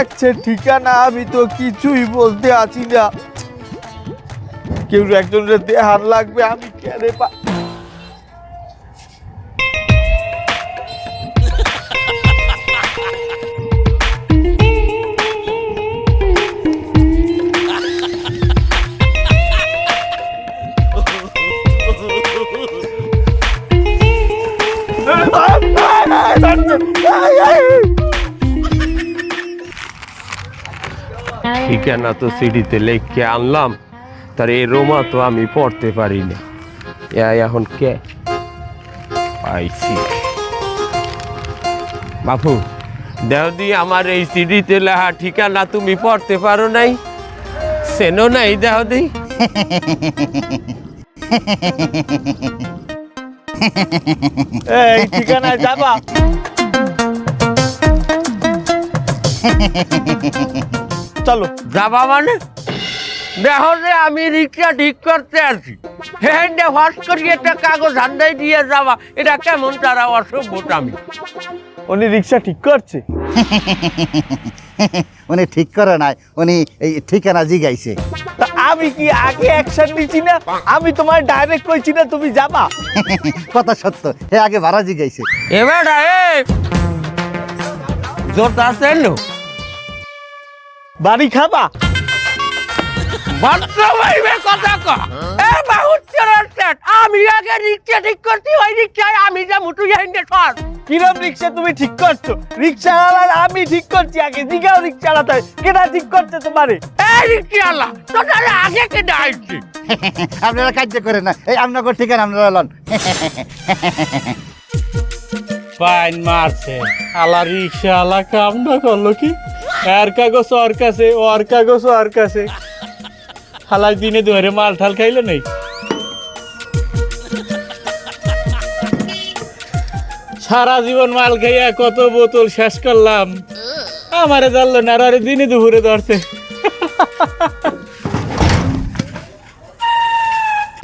লাগছে ঠিকানা, আমি তো কিছুই বলতে আছি না কেউ একজনের দেহার লাগবে, আমি কেন পা ঠিকানা তো সিডিতে লিখে আনলাম। তার এই রোমা তো আমি পড়তে পারি না এ এখন কে? পাইছি বাপু দেহ দি আমার এই সিডিতে লেখা ঠিকানা তুমি পড়তে পারো নাই? সেনো নাই দেহ দি? এই ঠিকানায় যাবা? চলো। যাবা মানে? দেখো যে আমি রিক্সা ঠিক করতে আছি। হ্যাঁ ফার্স্ট করি একটা কাগজ হান্দাই দিয়ে যাবা। এটা কেমন তারা অসভ্যত আমি? উনি রিক্সা ঠিক করছে? উনি ঠিক করে নাই উনি এই ঠিকানা জিগাইছে। তা আমি কি আগে অ্যাকশন নিছি না? আমি তোমার ডাইরেক্ট কইছি না তুমি যাবা? কথা সত্য হে আগে ভাড়া জিগাইছে। এবার এ! জোরটা সেন। বাড়ি খাবা? বাচ্চা কথা ক। এ বহুত চরস্টেট আমি আগে রিক্সা ঠিক করছি ওই রিক্সায় আমি যা মুটু যাইনে সর। কিরম রিক্সা তুমি ঠিক করছ? আমি ঠিক করছি আগে জিগাও রিক্সাওয়ালা কেটা ঠিক করছে তোমারে? এ রিক্সাওয়ালা তো তাহলে আগে আপনারা কার্য করেন না। এই আপনাকে ঠিকানা আপনারা লন। পাইন মারছে। আলা রিক্সা আলা কাম না করল কি এর কাগজ ওর কাছে ওর কাগজ ওর কাছে। হালাই দিনে ধরে মাল ঠাল খাইলো নাই। সারা জীবন মাল খাইয়া কত বোতল শেষ করলাম। আমারে জানলো না আর আরে দিনে দুপুরে ধরছে।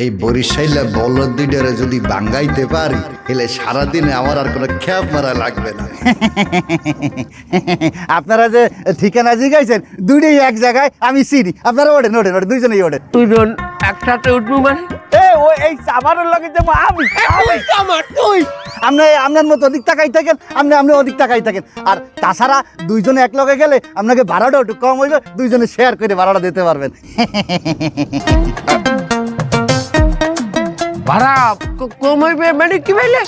এই বরিশাইলা বলদ দুইটারে যদি বাঙ্গাইতে পারি এলে সারাদিনে আমার আর কোনো খ্যাপ মারা লাগবে না। আপনারা যে ঠিকানা জিগাইছেন দুইটাই এক জায়গায় আমি চিনি। আপনারা ওঠেন ওঠেন ওঠেন দুইজনেই ওঠেন। দুজন একসাথে উঠবো মানে? এ ও এই সামানের লগে যাব আমি আমি আমার তুই আপনি আপনার মতো ওদিক তাকাই থাকেন আপনি আপনি ওদিক তাকাই থাকেন। আর তাছাড়া দুইজনে এক লগে গেলে আপনাকে ভাড়াটা একটু কম হইবে দুইজনে শেয়ার করে ভাড়াটা দিতে পারবেন। ভাড়া কম হইবে? মানে কি ভাইলে?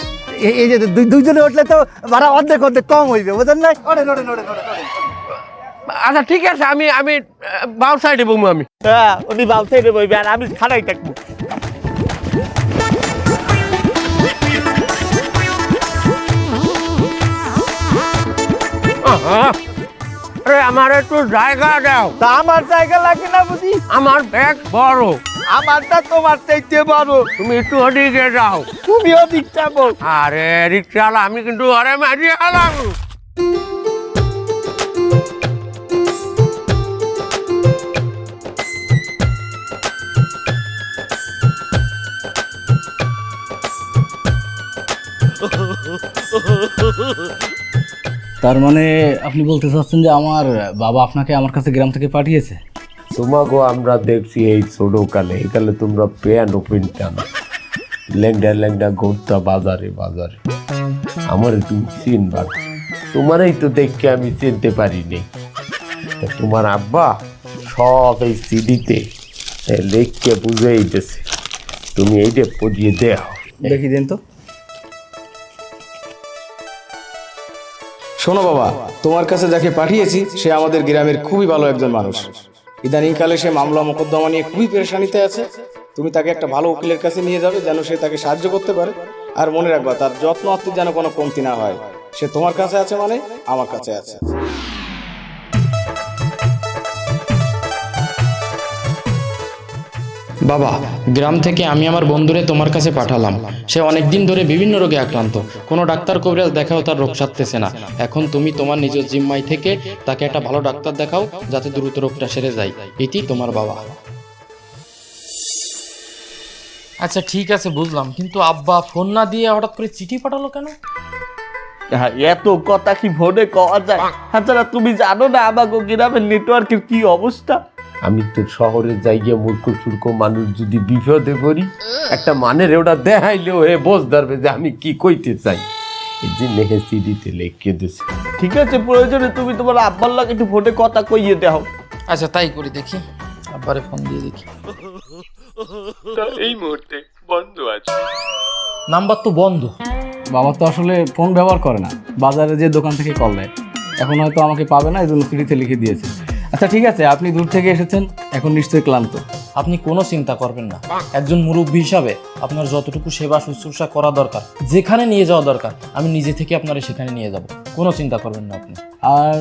এই- যে দুই- দুইজনে উঠলে তো ভাড়া অর্ধেক অর্ধেক কম হইবে বুঝলেন না। আচ্ছা ঠিক আছে আমি আমি বাউ সাইডে বমু আমি। হ্যাঁ উনি বালতে বইবে আর আমি খাড়াই থাকব। আরে আমার একটু জায়গা দাও। তা আমার জায়গা লাগে না বুঝি? আমার ব্যাগ বড়। আমারটা তোমার চাইতে বড়। তুমি একটু ওদিকে যাও। তুমি ওদিক যাব আরে রিক্সাওয়ালা আমি কিন্তু আরে মারিয়ে গেলাম তার মানে আপনি বলতে চাচ্ছেন যে আমার বাবা আপনাকে আমার কাছে গ্রাম থেকে পাঠিয়েছে? তোমাকেও আমরা দেখছি এই ছোট কালে একালে তোমরা প্যান্ট পিনতাম ল্যাংডা ল্যাংডা ঘুরতা বাজারে বাজারে। আমার তুমি চিনবা না। তোমারই তো দেখে আমি চিনতে পারিনি। তোমার আব্বা সব এই সিডিতে লেখকে বুঝেই দিছে। তুমি এইটা পড়িয়ে দেও। দেখি দেন তো। শোনো বাবা তোমার কাছে যাকে পাঠিয়েছি সে আমাদের গ্রামের খুবই ভালো একজন মানুষ। ইদানিংকালে সে মামলা মোকদ্দমা নিয়ে খুবই পেরেশানিতে আছে। তুমি তাকে একটা ভালো উকিলের কাছে নিয়ে যাবে যেন সে তাকে সাহায্য করতে পারে। আর মনে রাখবা, তার যত্ন আত্মীয় যেন কোনো কমতি না হয়। সে তোমার কাছে আছে মানে আমার কাছে আছে। বাবা গ্রাম থেকে আমি আমার বন্ধুরে তোমার কাছে পাঠালাম। সে অনেক দিন ধরে বিভিন্ন রোগে আক্রান্ত। কোনো ডাক্তার কবিরাজ দেখাও তার রোগ সারতেছে না। এখন তুমি তোমার নিজের জিম্মাই থেকে তাকে একটা ভালো ডাক্তার দেখাও যাতে দ্রুত রোগটা সেরে যায়। এটি তোমার বাবা। আচ্ছা ঠিক আছে বুঝলাম। কিন্তু আব্বা ফোন না দিয়ে হঠাৎ করে চিঠি পাঠালো কেন? হ্যাঁ, এত কথা কি ফোনে কওয়া যায়? তাছাড়া তুমি জানো না আমাকে গ্রামের নেটওয়ার্কের কি অবস্থা? আমি তো শহরে যাই গিয়ে মূর্খ চূর্খ মানুষ যদি বিপদে পড়ি একটা মানের ওটা দেখাইলে হয়ে বোঝ ধরবে যে আমি কি কইতে চাই। এই যে লেখে সিডিতে দিছে ঠিক আছে প্রয়োজনে তুমি তোমার আব্বার লাগে একটু ফোনে কথা কইয়ে দাও আচ্ছা তাই করি দেখি। আব্বারে ফোন দিয়ে দেখি। এই মুহূর্তে বন্ধ আছে। নাম্বার তো বন্ধ। বাবা তো আসলে ফোন ব্যবহার করে না। বাজারে যে দোকান থেকে কল দেয়। এখন হয়তো আমাকে পাবে না এই জন্য চিঠিতে লিখে দিয়েছে। আচ্ছা ঠিক আছে আপনি দূর থেকে এসেছেন এখন নিশ্চয়ই ক্লান্ত। আপনি কোনো চিন্তা করবেন না। একজন মুরব্বী হিসাবে আপনার যতটুকু সেবা শুশ্রূষা করা দরকার যেখানে নিয়ে যাওয়া দরকার আমি নিজে থেকে আপনারা সেখানে নিয়ে যাব। কোনো চিন্তা করবেন না আপনি। আর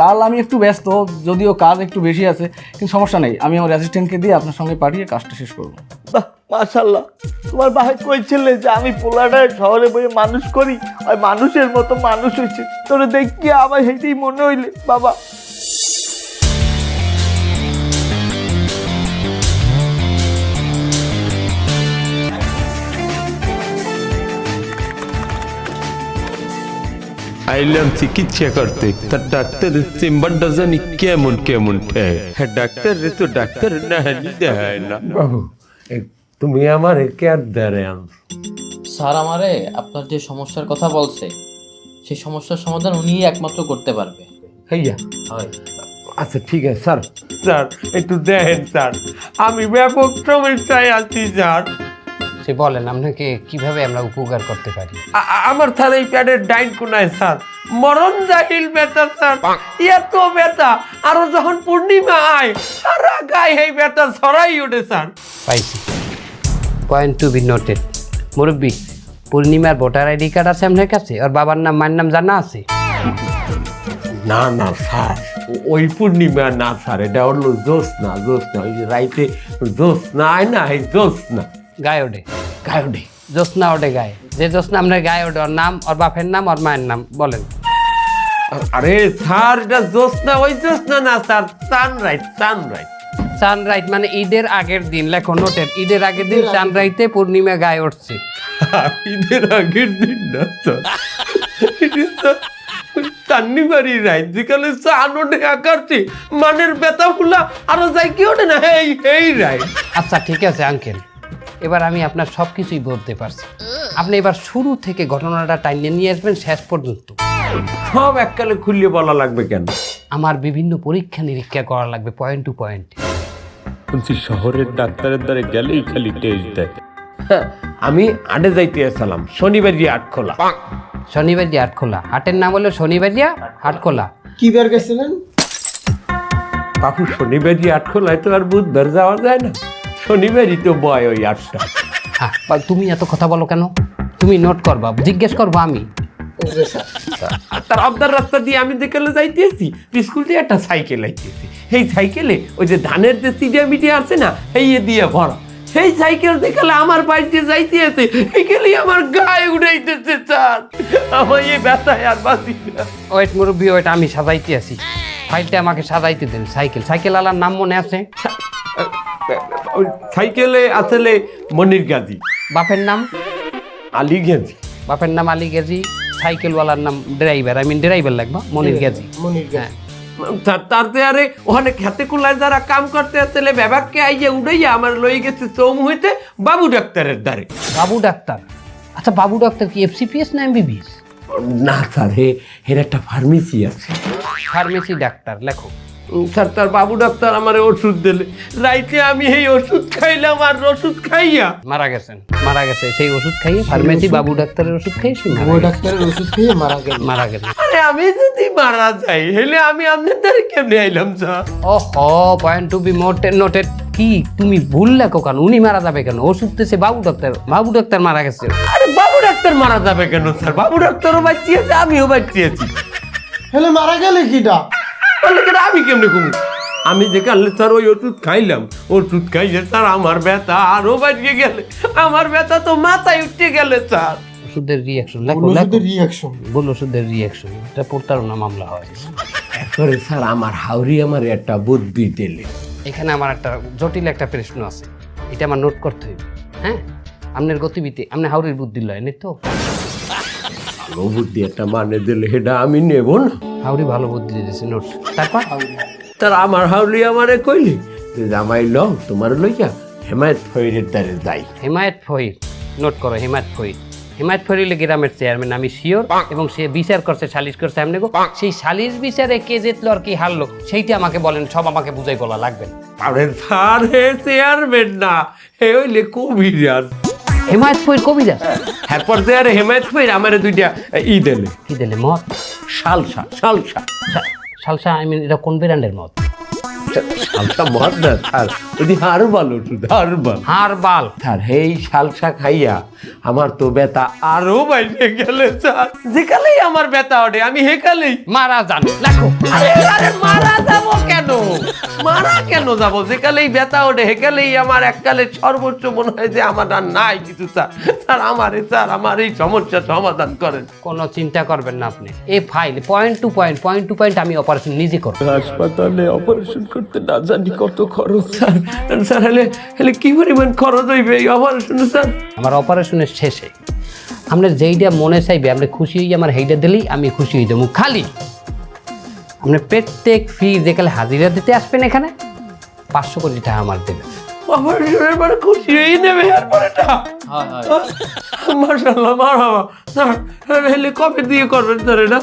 কাল আমি একটু ব্যস্ত যদিও কাজ একটু বেশি আছে কিন্তু সমস্যা নেই। আমি আমার অ্যাসিস্ট্যান্টকে দিয়ে আপনার সঙ্গে পাঠিয়ে কাজটা শেষ করব। বাহ মাশাল্লাহ তোমার ভাই কইছিলে যে আমি পোলাটায় শহরে বই মানুষ করি আর মানুষের মতো মানুষ হয়েছে। তোরে দেখি আমার সেইটাই মনে হইলে বাবা। আইলাম চিকিৎসা করতে তা ডাক্তারের চেম্বারটা জানি কেমন কেমন ঠেক হ্যাঁ ডাক্তার রে তো ডাক্তার না হলে দেয় না বাবু তুমি আমার কেয়ার দেয় স্যার আমারে আপনার যে সমস্যার কথা বলছে সেই সমস্যার সমাধান উনিই একমাত্র করতে পারবে। হইয়া আচ্ছা ঠিক আছে স্যার। স্যার একটু দেখেন স্যার। আমি ব্যাপক সমস্যায় আছি স্যার। সে বলেন আপনাকে কীভাবে আমরা উপকার করতে পারি? আমার স্যার এই প্যাডের ডাইন কোনায় স্যার। মরণ জাহিল ব্যথা স্যার। এত ব্যথা আরও যখন পূর্ণিমা আয় সারা গায়ে এই ব্যথা ছড়াই ওঠে স্যার। পাইছি। পয়েন্ট টু বি নোটেড মুরব্বী পূর্ণিমার ভোটার আইডি কার্ড আছে আপনার কাছে? আর বাবার নাম মায়ের নাম জানা আছে? না না স্যার। ওই পূর্ণিমা না স্যার। এটা হলো জোস না জোস না ওই রাইতে জোস না আয় না এই জোস না গায়ে ওঠে। গায়ে ওঠে। জ্যোৎস্না ওঠে গায়ে। যে জ্যোৎস্না আপনার গায়ে ওঠে ওর নাম ওর বাপের নাম ওর মায়ের নাম বলেন। আরে স্যার এটা জোস না ওই জোস না স্যার সানরাইজ সানরাইজ সানরাইট মানে ঈদের আগের দিন লেখো নোটেড ঈদের আগের দিন সানরাইতে পূর্ণিমা গায়ে উঠছে। ঈদের আগের দিন না স্যার। তান্নিবাড়ি রাইত যেখানে চান ওঠে আকারছি মানের ব্যথা ফুলা আরও যাই কি ওঠে না এই এই রাইত আচ্ছা ঠিক আছে আঙ্কেল এবার আমি আপনার সব কিছুই বলতে পারছি। আপনি এবার শুরু থেকে ঘটনাটা টাইনে নিয়ে আসবেন শেষ পর্যন্ত। সব এককালে খুললে বলা লাগবে কেন? আমার বিভিন্ন পরীক্ষা নিরীক্ষা করা লাগবে পয়েন্ট টু পয়েন্ট বলছি শহরের ডাক্তারের দ্বারে গেলেই খালি টেস্ট দেয়। আমি আডে যাইতে আসলাম শনিবারই আট খোলা। শনিবারিয়া আটখোলা হাটের নাম হলো শনিবারিয়া আটখোলা কি বের গেছিলেন? কাকু শনিবারই আট খোলায় তো আর বুধবার যাওয়া যায় না। শনিবারই তো বয় ওই আটটা। হ্যাঁ তুমি এত কথা বলো কেন? তুমি নোট করবা জিজ্ঞেস করব আমি। তার আবদার রাস্তা দিয়ে আমি যেখানে যাইতেছি স্কুল দিয়ে একটা সাইকেল আইতেছি। সেই সাইকেলে ওই যে ধানের যে সিডিয়া মিডিয়া আছে না এই দিয়ে ভরা। সেই সাইকেল দেখালে আমার বাড়িতে যাইতে আছে এইখানে আমার গায়ে উড়াইতেছে স্যার। আমার এই ব্যথায় আর বাঁচি না। ওয়েট মুরব্বী ওয়েট আমি সাজাইতে আছি। ফাইলটা আমাকে সাজাইতে দেন সাইকেল সাইকেল আলার নাম মনে আছে? ওই সাইকেলে আসলে মনির গাজী। বাপের নাম? আলী গেজি। বাপের নাম আলী গেজি সাইকেলওয়ালার নাম ড্রাইভার আই মিন ড্রাইভার লাগবা মনির গেজি। হ্যাঁ। তার তারতে আরে ওখানে খেতে কুলায় যারা কাম করতে আসলে ব্যাপারকে আইয়া উড়াইয়া আমার লই গেছে চৌম হইতে বাবু ডাক্তারের দ্বারে। বাবু ডাক্তার? আচ্ছা বাবু ডাক্তার কি এফসিপিএস না এমবিবিএস না স্যার হে এর একটা ফার্মেসি আছে। ফার্মেসি ডাক্তার লেখো। স্যার তার বাবু ডাক্তার আমার ওষুধ দিলে। রাইতে আমি এই ওষুধ খাইলাম আর ওষুধ খাইয়া। মারা গেছেন মারা গেছে। সেই ওষুধ খাইয়ে ফার্মেসি বাবু ডাক্তারের ওষুধ খেয়ে সে মারা গেছে। ডাক্তারের ওষুধ খেয়ে মারা গেল। মারা গেল। আরে আমি যদি মারা যাই হেলে আমি আপনার দ্বারে কেমনে আইলাম sir? O point to be noted noted কি তুমি ভুল লেখো কেন? উনি মারা যাবে কেন? ওষুধ দিয়েছে বাবু ডাক্তার। বাবু ডাক্তার মারা গেছে। আরে বাবু ডাক্তার মারা যাবে কেন স্যার? বাবু ডাক্তারও বাঁচিয়েছে আমিও বাঁচিয়েছি। হেলে মারা গেলে কিটা? আমি কেমনে কমু আমি যেখানে স্যার ওই ওষুধ খাইলাম ওষুধ খাইছে স্যার আমার ব্যথা আরও বাড়িয়ে গেলে। আমার ব্যথা তো মাথায় উঠে গেলে স্যার ওষুধের রিয়াকশন লেখো লেখো। রিয়াকশন বল ওষুধের রিয়াকশন এটা প্রতারণা মামলা হয়। এরপরে স্যার আমার হাউরি আমার একটা বুদ্ধি দিলে। এখানে আমার একটা জটিল একটা প্রশ্ন আছে। এটা আমার নোট করতে হইবে হ্যাঁ? আপনার গতিবিধি আপনি হাউরির বুদ্ধি লয় নি তো? ভালো বুদ্ধি একটা মানে দিলে সেটা আমি নেব না। হাউরি ভালো বুদ্ধি দিয়েছে নোট তারপর? তার আমার হাউলি আমারে কইলি যে জামাই ল তোমার লইয়া হেমায়ত ফইরের দ্বারে যাই। হেমায়ত ফহির নোট করো হেমায়ত ফহির হেমায়ত ফহির গ্রামের চেয়ারম্যান আমি শিওর এবং সে বিচার করছে সালিশ করছে এমনি গো সেই সালিশ বিচারে কে জিতলো আর কি হারলো সেইটা আমাকে বলেন সব আমাকে বুঝাই বলা লাগবে। আরে স্যার হে চেয়ারম্যান না হে হইলে কবিরাজ। হেমায়ত ফহির কবিরা এরপর যে আরে হেমায়ত ফইর আমারে দুইটা ই দিলে। কি দিলে মদ? শালসা শালসা সালসা আই মিন এটা কোন ব্র্যান্ডের মদ? শালসা মদ না স্যার ওই হারবাল ওষুধ হারবাল। হারবাল। স্যার এই শালসা খাইয়া আমার তো ব্যথা আরও বাইরে গেলে স্যার যেকালেই আমার ব্যথা ওঠে আমি হেকালেই মারা যান দেখো। আরে আরে মারা যাব কেন? মারা কেন যাব? যেকালেই ব্যথা ওঠে হেকালেই আমার এককালে সর্বোচ্চ মনে হয় যে আমার আর নাই কিছু স্যার। স্যার আমারে স্যার আমার এই সমস্যার সমাধান করেন। কোনো চিন্তা করবেন না আপনি। এই file point to point point to point আমি অপারেশন নিজে করব। হাসপাতালে অপারেশন করতে না জানি কত খরচ। স্যার স্যার হলে হলে কি পরিমাণ খরচ হইবে এই অপারেশন স্যার? আমার অপারেশনের শেষে আপনার যেইটা মনে চাইবে আপনি খুশি হয়ে আমার হেইটা দিলেই আমি খুশি হয়ে যাব খালি। আপনি প্রত্যেক ফি যেকালে হাজিরা দিতে আসবেন এখানে? পাঁচশো কোটি টাকা আমার দেবেন। অপারেশনের পরে খুশি হয়ে নেবে এরপরে এটা হয় হয়। মার্শাল্লাহ স্যার হলে কবে দিয়ে করবেন স্যার এটা?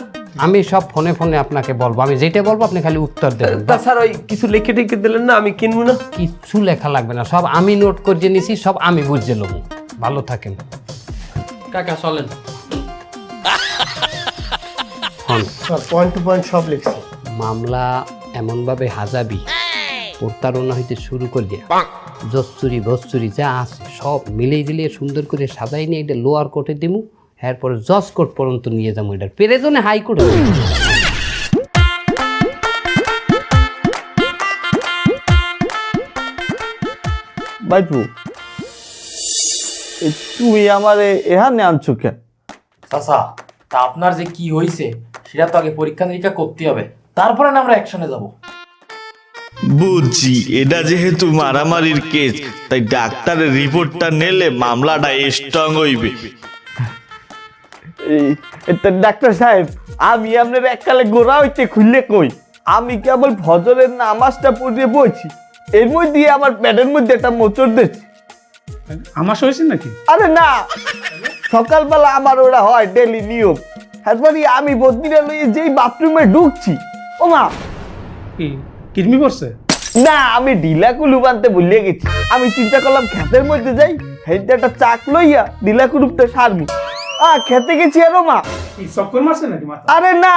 আমি সব ফোনে ফোনে আপনাকে বলব। আমি যেটা বলব আপনি খালি উত্তর দেবেন। তা স্যার ওই কিছু লিখে টিখে দিলেন না আমি কিনবো না? কিছু লেখা লাগবে না। সব আমি নোট করে নিছি সব আমি বুঝে নেব। ভালো থাকেন। কাকা চলেন। পয়েন্ট টু পয়েন্ট সব লিখছি। মামলা এমনভাবে হাজাবি প্রতারণা হইতে শুরু করিয়া জস্তুরি বস্তুরি যা আছে সব মিলিয়ে দিলে সুন্দর করে সাজাই নিয়ে এটা লোয়ার কোর্টে দিমু এরপরে জজ কোর্ট পর্যন্ত নিয়ে যাব এটার পেরেজনে হাইকোর্টে বাইপু এ তুমি আমারে এখানে আনছো কেন? চাচা তা আপনার যে কি হয়েছে সেটা তো আগে পরীক্ষা নিরীক্ষা করতে হবে। তারপরে না আমরা অ্যাকশনে যাব। বুঝছি এটা যেহেতু মারামারির কেস তাই ডাক্তারের রিপোর্টটা নিলে মামলাটা স্ট্রং হইবে। ডাক্তার সাহেব আমি আপনার এককালে গোড়া হইতে খুললে কই? আমি কেবল ফজরের নামাজটা পড়ে বইছি এর মধ্যে আমার প্যাডের মধ্যে একটা মোচড় দিচ্ছি আমার হয়েছে নাকি? আরে না সকালবেলা আমার ওরা হয় ডেলি নিয়ম। তারপরে আমি বদনিরা লইয়ে যেই বাথরুমে ঢুকছি ও মা কি পড়ছে? না আমি গেছি। আমি চিন্তা করলাম ক্ষেতের মধ্যে যাই হেঁটে একটা চাক লইয়া কুলুপটা সারবো। আ খেতে গেছি আরও মা কি চক্কর মারছে নাকি মাথা? আরে না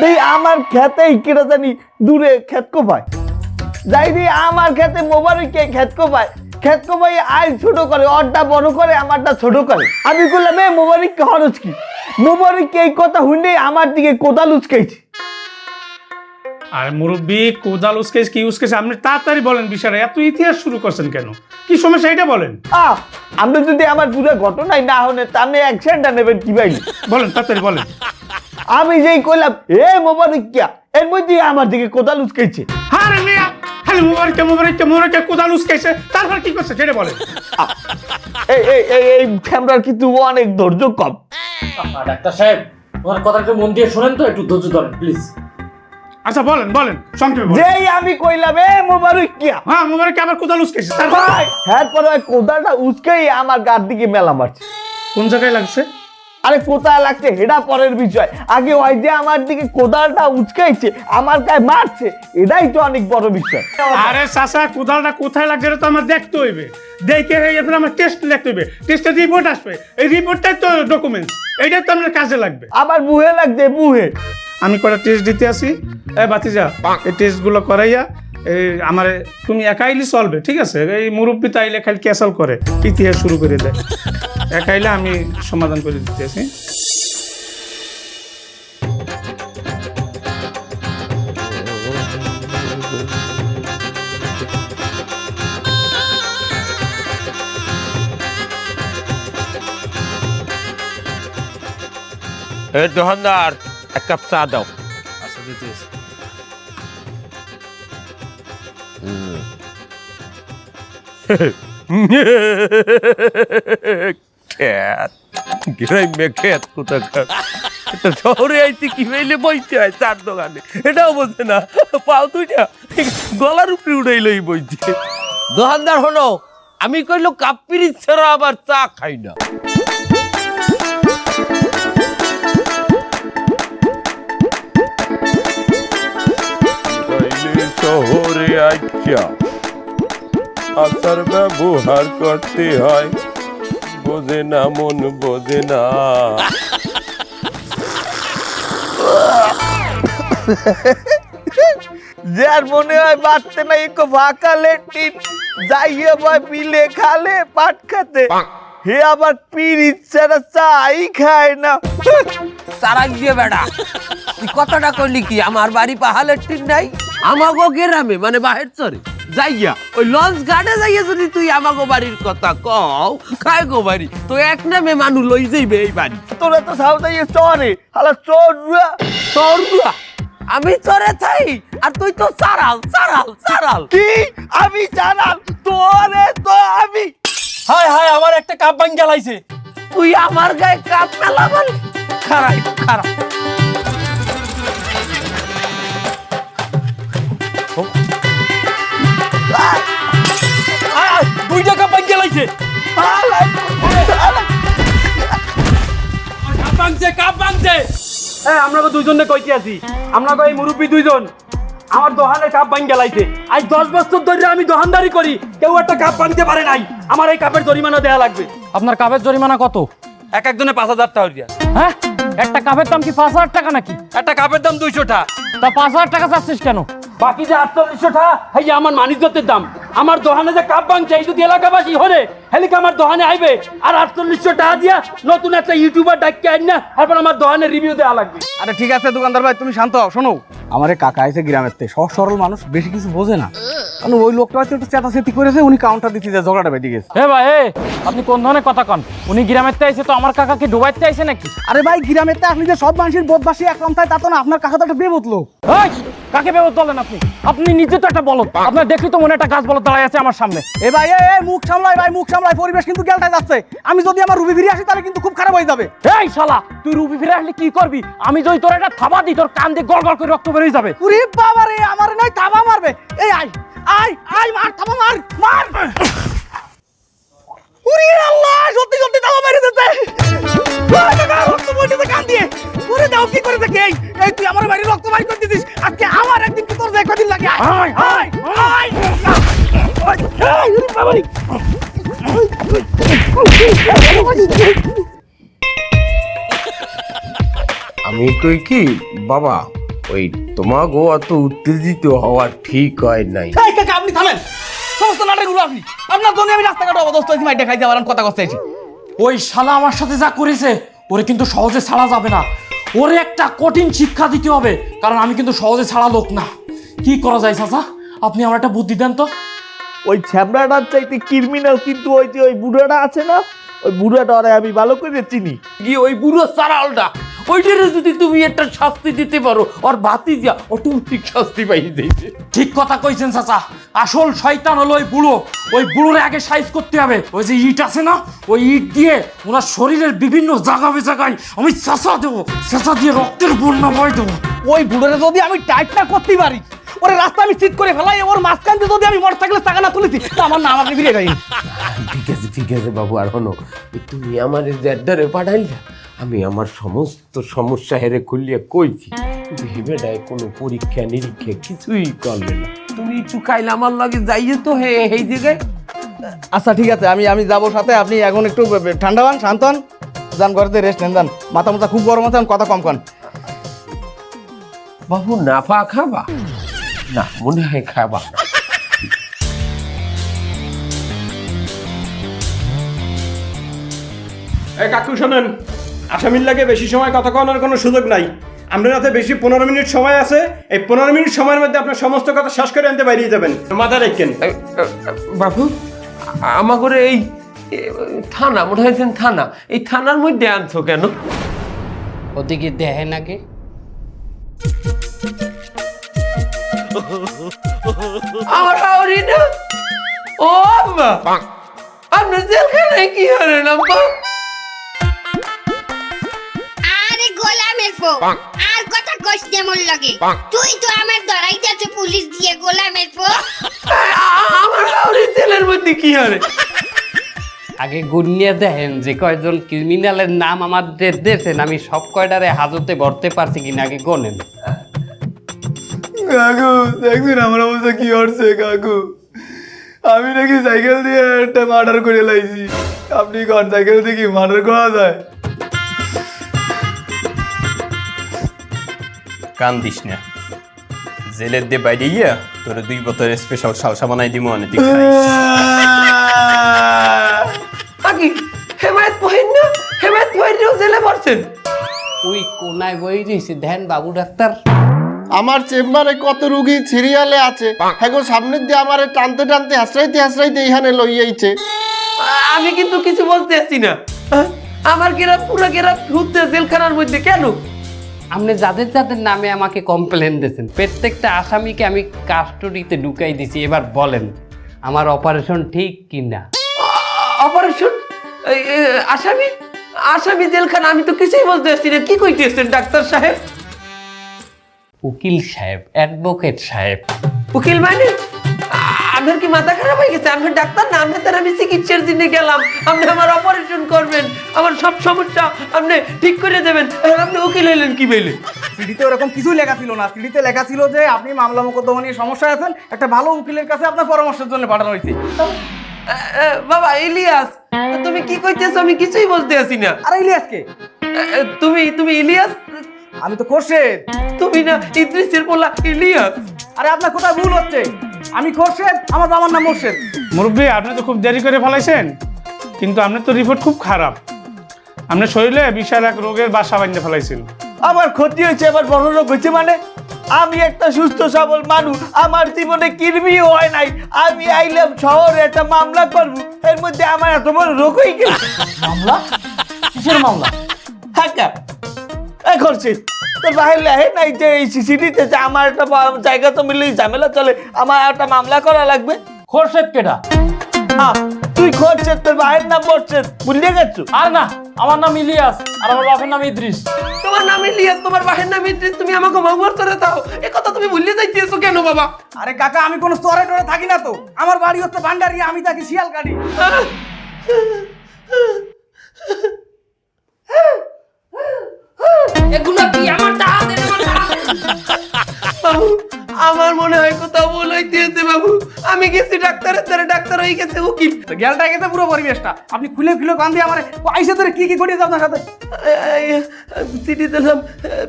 দেই আমার খেতেই কেটা জানি দূরে ক্ষেত কোপায়। যাই দি আমার খেতে মোবারককে ক্ষেত কোপায়। ক্ষেত কোপাই আয় ছোট করে অরটা বড় করে আমারটা ছোট করে। আমি বললাম এ মোবারককে হরজ কি? মোবারককে এই কথা শুনে আমার দিকে কোদাল উচকাইছে। আর মুরব্বী কোদাল উস্কেস কি উস্কেস আপনি তাড়াতাড়ি বলেন বিষয়টা। এত ইতিহাস শুরু করছেন কেন? কি সমস্যা? এটা বলেন। আহ আপনি যদি আমার পুরো ঘটনাই না হনে তাহলে অ্যাকশনটা নেবেন কি ভাই বলেন তাড়াতাড়ি বলেন। আমি যেই কইলাম এ মোবারকিয়া এর মধ্যে আমার দিকে কোদাল উচকাইছে আরে মিয়া খালি মোবারকে মোবারকে মোবারকে কোদাল উস্কেছে তারপর কি করছে? সেটা বলেন। এই এই এই এই ক্যামেরার কিন্তু অনেক ধৈর্য কম। ডাক্তার সাহেব তোমার কথা একটু মন দিয়ে শোনেন তো একটু ধৈর্য ধরেন প্লিজ আচ্ছা বলেন বলেন সংক্ষেপে বলেন। যেই আমি কইলাম এ মোবারকিয়া হ্যাঁ মোবারকে আবার কোদাল উস্কেছে তারপর ভাই হ্যাঁ পরে ওই কোদালটা উচকেই আমার গার দিকে মেলা মারছে। কোন জায়গায় লাগছে? আরে কোথায় লাগছে হেডা পরের বিষয়। আগে ওই যে আমার দিকে কোদালটা উচকাইছে আমার গায়ে মারছে এটাই তো অনেক বড় বিষয়। আরে চাচা কোদালটা কোথায় লাগছে এটা তো আমার দেখতে হইবে। দেখে এরপরে আমার টেস্ট লিখতে হইবে। টেস্টের রিপোর্ট আসবে। এই রিপোর্টটাই তো ডকুমেন্টস এইটাই তো আমার কাজে লাগবে। আমার মুহে লাগছে মুহে। আমি কটা টেস্ট দিতে আসি? এ বাতিজা এই টেস্টগুলো করাইয়া এই আমার তুমি একাইলি চলবে ঠিক আছে? এই মুরব্বী তাইলে খালি ক্যাসাল করে ইতিহাস শুরু করে দেয়। একাইলে আমি সমাধান করে দিতে আসি। এ দোকানদার এক কাপ চা দাও আচ্ছা দিতে খ্যাত গ্রামে খেত কোথাকার এটা শহরে আইতে কি? হইলে বইতে হয় চার দোকানে এটাও বোঝে না পাও গলার উপরে উড়াইলই বইছে দোকানদার হলো আমি কইলো কাপ্পির ছাড়া আবার চা খাই না। শহরে আইয়া আচার ব্যবহার করতে হয়। বোঝে না মন বোঝে না। যার মনে হয় বাঁচতে না একটু ফাঁকা লেট্রিন যাইয়ে ভাই পিলে খালে পাট খাতে। হে আবার পীর ইচ্ছাটা চাই খায় না। তারাক দিয়ে বেড়া তুই কথাটা কইলি কি আমার বাড়ি পাহাড়ের ঠিক নাই? আমাগো গেরামে মানে বাহের চরে যাইয়া ওই লঞ্চ ঘাটে যাইয়া যদি তুই আমাগো বাড়ির কথা কও খায় গো বাড়ি তো এক নামে মানুষ লই যাইবে এই বাড়ি। তোরা তো সাউ সাউদাইয়ে চরে হালা চর তোর আমি চরে চাই আর তুই তো সারাল সারাল সারাল কি? আমি জানাল তোরে তো আমি হায় হায় আমার একটা কাপ ভাঙ গেলাইছে তুই আমার গায়ে কাপ মেলা বলি খারাই খারাপ। আমরা দুইজনে কইতে আছি। আমরা এই মুরব্বী দুইজন। আমার দোকানে কাপ গেলাইছে আজ দশ বছর ধরে আমি দোকানদারি করি কেউ একটা কাপ পারে নাই। আমার এই কাপের জরিমানা দেয়া লাগবে। আপনার কাপের জরিমানা কত? এক একজনে পাঁচ হাজার টাকা দিয়া হ্যাঁ? একটা কাপের দাম কি পাঁচ হাজার টাকা নাকি? একটা কাপের দাম দুইশো টাকা তা পাঁচ হাজার টাকা চাচ্ছিস কেন? বাকি যে আটচল্লিশশো টাকা এই যে আমার মানিজ্যতের দাম। আমার দোহানে যে কাপ ভাঙছে এই যদি এলাকাবাসী হলে হেলিকা আমার দোকানে আইবে আর আটচল্লিশশো টাকা দিয়া নতুন একটা ইউটিউবার ডাকিয়ে আইন না তারপর আমার দোকানে রিভিউ দেওয়া লাগবে। আরে ঠিক আছে দোকানদার ভাই তুমি শান্ত হও শোনো। আমার কাকা আছে গ্রামের থেকে সহজ সরল মানুষ বেশি কিছু বোঝে না। কারণ ওই লোকটা হয়তো একটু চেতাচেতি করেছে উনি কাউন্টার দিতে যায় ঝগড়াটা বেঁধে গেছে। হে ভাই আপনি কোন ধরনের কথা কন? উনি গ্রামের থেকে আইছে তো আমার কাকা কি ডুবাইতে আইছে নাকি? আরে ভাই গ্রামের তে আপনি যে সব মানুষের বোধবাসী একরকম তাই তা তো না আপনার কাকা তো একটা বেবত লোক। এই, কাকে বেবত বলেন আপনি? আপনি নিজে তো একটা বলদ। আপনার দেখলি তো মনে একটা গাছ বলদ দাঁড়ায় আছে আমার সামনে। এ ভাই এ মুখ সামলাই ভাই মুখ সামলাই পরিবেশ কিন্তু গেলটাই যাচ্ছে। আমি যদি আমার রুবি ফিরে আসি তাহলে কিন্তু খুব খারাপ হয়ে যাবে। এই শালা তুই রুবি ফিরে আসলে কি করবি? আমি যদি তোর একটা থাবা দিই তোর কান দিয়ে গড় গড় করে রক্ত বেরিয়ে যাবে। উরে বাবা রে আমার নয় থাবা মারবে। এই আই আই আই মার থাবা মার মার। উরে আল্লাহ সত্যি সত্যি থাবা মেরে দিতে রক্ত বইতেছে কান দিয়ে। উরে দাও কি করে দেখে এই? এই তুই আমার বাড়ি রক্ত বাইর করে দিছিস আজকে আমার একদিন কি তোর দেখো দিন লাগে। আয় আয় আয় আয় বাবা আমি কই কি? বাবা ওই তোমাগো অত উত্তেজিত হওয়া ঠিক হয় নাই। সমস্ত নাটকগুলো আপনি। আপনার জন্য আমি রাস্তাঘাটে অবদস্ত হয়েছি মাইটা খাইতে আমার কথা কষ্ট ওই শালা আমার সাথে যা করেছে ওরে কিন্তু সহজে ছাড়া যাবে না। ওরে একটা কঠিন শিক্ষা দিতে হবে কারণ আমি কিন্তু সহজে ছাড়া লোক না। কি করা যায় চাচা? আপনি আমার একটা বুদ্ধি দেন তো। ওই ছ্যাবড়াটার চাইতে ক্রিমিনাল কিন্তু ওই যে ওই বুড়াটা আছে না ওই বুড়াটা ওরে আমি ভালো করে চিনি। কি ওই বুড়ো সারালটা ওইটারে যদি তুমি একটা শাস্তি দিতে পারো ওর ভাতি যা অটোমেটিক শাস্তি পাই দিয়েছে। ঠিক কথা কইছেন চাচা। আসল শয়তান হলো ওই বুড়ো। ওই বুড়োরে আগে সাইজ করতে হবে। ওই যে ইট আছে না ওই ইট দিয়ে ওনার শরীরের বিভিন্ন জায়গায় জায়গায় আমি চেঁচা দেবো। চেঁচা দিয়ে রক্তের বন্যা বয় দেবো। ওই বুড়োরে যদি আমি টাইট না করতে পারি ওরে রাস্তা আমি ঠিক করে ফেলাই ওর মাঝখান দিয়ে যদি আমি মোটর মোটরসাইকেলের চাকা না তুলেছি তা আমার নাম আপনি ফিরে যাই ঠিক আছে ঠিক আছে বাবু আর হনো তুমি আমার পাঠাইলে আমি আমার সমস্ত সমস্যা হেরে খুলিয়ে কইছি ভেবেটায় কোনো পরীক্ষা নিরীক্ষা কিছুই করবে না। তুমি একটু কাইলে আমার লাগে যাইয়ে তো হে এই জায়গায়। আচ্ছা ঠিক আছে আমি আমি যাব সাথে। আপনি এখন একটু ঠান্ডা হন শান্ত হন। যান ঘরেতে রেস্ট নেন যান। মাথা মাথা খুব গরম আছে কথা কম কন। বাবু নাফা খাবা? না মনে হয় খাবা এই কাকু শোনেন। আসামির লাগে বেশি সময় কথা কওয়ানোর কোনো সুযোগ নাই। আপনার হাতে বেশি পনেরো মিনিট সময় আছে এই পনেরো মিনিট সময়ের মধ্যে আপনার সমস্ত কথা শেষ করে আনতে বাইরে যাবেন। মাথা রেখেন। বাবু আমার করে এই থানা মনে হয়েছেন থানা এই থানার মধ্যে আনছো কেন? ওদিকে দেহে নাকি? আমার হাওড়ি না। ও আম্মা আপনি জেলখানায় কি হলেন আম্মা? পো আর কথা কইস দে মোর লগে। তুই তো আমার ধরাই যাচ্ছে পুলিশ দিয়ে গোলামের পো আমার হাওড়ি জেলের মধ্যে কি হবে? আগে গুনিয়ে দেখেন যে কয়জন ক্রিমিনালের নাম আমাদের দিয়েছেন আমি সব কয়টারে হাজতে ভরতে পারছি কিনা আগে গোনেন। কাকু দেখছেন আমার অবস্থা কি হচ্ছে কাকু? আমি নাকি সাইকেল দিয়ে একটা মার্ডার করে লাইছি। আপনি কোন সাইকেল দিয়ে কি মার্ডার করা যায়? কান দিস না। জেলের দিয়ে বাইরে গিয়া তোর দুই বোতলের স্পেশাল সালসা বানাই দিব অনেক কাকি হেমায়ত পহিন না? হেমায়ত পহিনও জেলে পড়ছেন ওই কোনায় বই রয়েছে ধ্যান বাবু ডাক্তার। আমার চেম্বারে কত রুগী সিরিয়ালে আছে। হ্যাঁ গো সামনের দিয়ে আমার টানতে টানতে হাসরাইতে হাসরাইতে এইখানে লইয়াইছে আমি কিন্তু কিছু বলতে আসছি না? আমার গেরাম পুরো গেরাম ঢুকতে জেলখানার মধ্যে কেন? আপনি যাদের যাদের নামে আমাকে কমপ্লেন দিয়েছেন প্রত্যেকটা আসামিকে আমি কাস্টডিতে ঢুকাই দিছি এবার বলেন আমার অপারেশন ঠিক কি না অপারেশন আসামি? আসামি জেলখানা আমি তো কিছুই বলতে আসছি না। কি কইতেছেন ডাক্তার সাহেব? উকিল সাহেব অ্যাডভোকেট সাহেব। উকিল মানে? আপনার কি মাথা খারাপ হয়ে গেছে? আমি ডাক্তার না আপনার আমি চিকিৎসার জন্য গেলাম। আপনি আমার অপারেশন করবেন। আমার সব সমস্যা আপনি ঠিক করে দেবেন। আপনি উকিল হলেন কি বলে সিডিতে ওরকম কিছুই লেখা ছিল না। সিডিতে লেখা ছিল যে আপনি মামলা মোকদ্দমা নিয়ে সমস্যায় আছেন একটা ভালো উকিলের কাছে আপনার পরামর্শের জন্য পাঠানো হয়েছে। বাবা ইলিয়াস তুমি কি কইতেছো আমি কিছুই বলতে আসি না। আরে ইলিয়াসকে? তুমি তুমি ইলিয়াস? আমি তো খোরশেদ। তুমি না ইদ্রিসের বলা ইলিয়াস। আরে আপনার কোথায় ভুল হচ্ছে? আমি খোরশেদ আমার বাবার নাম মোর্শেদ। মুরব্বী আপনি তো খুব দেরি করে ফেলাইছেন কিন্তু আপনার তো রিপোর্ট খুব খারাপ। আপনার শরীরে বিশাল এক রোগের বাসা বাঁধতে ফেলাইছিল। আমার ক্ষতি হয়েছে আবার বড় রোগ হয়েছে মানে আমি একটা সুস্থ সবল মানুষ আমার জীবনে কিরমিও হয় নাই। আমি আইলাম শহরে একটা মামলা করব এর মধ্যে আমার এত বড় রোগ হয়ে গেল মামলা? কিসের মামলা? হ্যাঁ এখন সে তোর বাহির লেহে নাই যে এই সিসিটিতে যে আমার একটা জায়গা তো মিললেই ঝামেলা চলে আমার একটা মামলা করা লাগবে খোরশেদ কেটা আহ, তুই করছিস তোর বাহির নাম ভুলিয়ে গেছো আর না আমার নাম ইলিয়াস আর আমার বাপের নাম ইদ্রিস তোমার নাম ইলিয়াস তোমার বাহির নাম ইদ্রিস তুমি আমাকে মামলার করে দাও এ কথা তুমি ভুলিয়ে যাইতেছো কেন বাবা আরে কাকা আমি কোনো স্তরে টরে থাকি না তো আমার বাড়ি হচ্ছে ভান্ডারি আমি থাকি শিয়ালকাঠি এগুলো কি আমার টাকা আমার বাবু আমার মনে হয় কোথাও ভুল হইতেছে বাবু। আমি গেছি ডাক্তারের দ্বারা ডাক্তার হয়ে গেছে উকিল। গেলটা গেছে পুরো পরিবেশটা। আপনি খুলে খুলে কান দিয়ে আমার আইসে ধরে কি কি ঘটিয়েছে আপনার সাথে? সিটি দিলাম।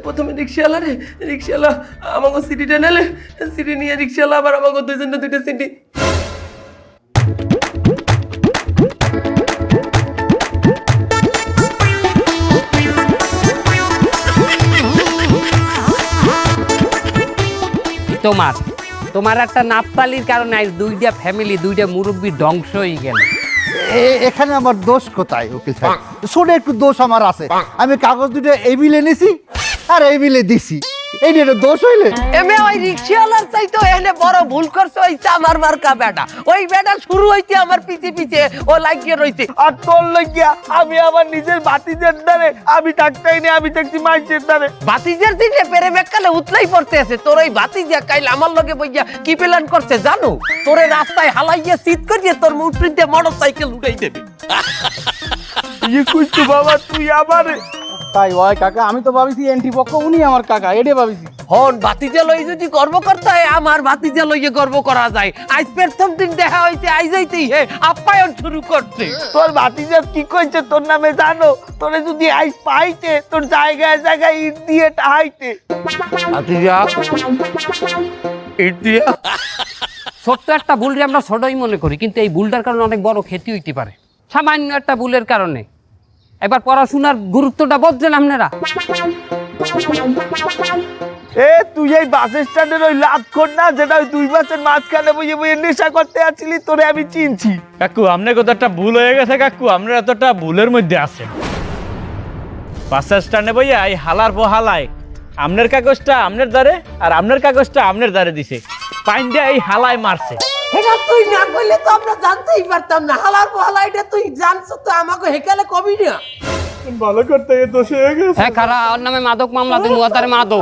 প্রথমে রিক্সাওয়ালারে রিক্সাওয়ালা আমাকে সিটিটা নেলে সিটি নিয়ে রিক্সাওয়ালা আবার আমাকে দুইজনে দুইটা সিটি। তোমার তোমার একটা নাপতালির কারণে আজ দুইটা ফ্যামিলি দুইটা মুরব্বী ধ্বংস হয়ে গেল। এখানে আমার দোষ কোথায়, উকিল সাহেব? ছোট একটু দোষ আমার আছে। আমি কাগজ দুটো এই বিলে নিছি আর এই বিলে দিছি। এই নিয়ে দোষ হইলে? এমে ওই রিক্সাওয়ালার চাইতো এনে বড় ভুল করছে হইছে আমার মার্কা বেটা। ওই বেটা শুরু হইছে আমার পিছে পিছে ও লাগিয়ে রইছে। আর তোর লাগিয়া আমি আমার নিজের বাতিজের দ্বারে আমি থাকতেই নেই আমি থাকছি মাইসের দ্বারে। বাতিজের দিনে পেরে বেকালে উতলাই পড়তে আছে। তোর ওই বাতিজা কাইল আমার লগে বইয়া কি প্ল্যান করছে জানো? তোরে রাস্তায় হালাইয়া সিট করিয়ে তোর মুটরিতে মোটর সাইকেল উঠাই দেবে। ইয়ে বাবা তুই আমারে? তাই ওই কাকা আমি তো ভাবিছি এন্ট্রি পক্ষ উনি আমার কাকা এডে ভাবিছি। হন বাতিজা লই যদি গর্ব করতে হয় আমার বাতিজা লইয়ে গর্ব করা যায়। আজ প্রথম দিন দেখা হইছে আইজাইতেই হে আপ্যায়ন শুরু করছে। তোর বাতিজা কি কইছে তোর নামে জানো? তোরে যদি আইস পাইতে তোর জায়গায় জায়গায় ইট দিয়ে টাহাইতে। আতিজা ইট ছোট্ট একটা ভুলরে আমরা ছোটই মনে করি কিন্তু এই ভুলটার কারণে অনেক বড় ক্ষতি হইতে পারে। সামান্য একটা ভুলের কারণে। এবার পড়াশোনার গুরুত্বটা বলছেন আপনারা। এ তুই এই বাস স্ট্যান্ডের ওই লাভ কর না যেটা ওই দুই মাসের মাঝখানে বইয়ে বইয়ে নেশা করতে আছিলি তোরে আমি চিনছি। কাকু আপনার কত একটা ভুল হয়ে গেছে কাকু আপনার এতটা ভুলের মধ্যে আছেন। বাস স্ট্যান্ডে বইয়া এই হালার পো হালায়। আপনার কাগজটা আপনার দ্বারে আর আপনার কাগজটা আপনার দ্বারে দিছে। পাইন দিয়ে এই হালায় মারছে। এটা তুই না বললে তো আমরা জানতেই পারতাম না হালার হালা এটা তুই জানছো তো আমাকে হেকালে কবি না ভালো করতে গিয়ে দোষ হয়ে গেছে হ্যাঁ খারাপ ওর নামে মাদক মামলা তুমি ওর মাদক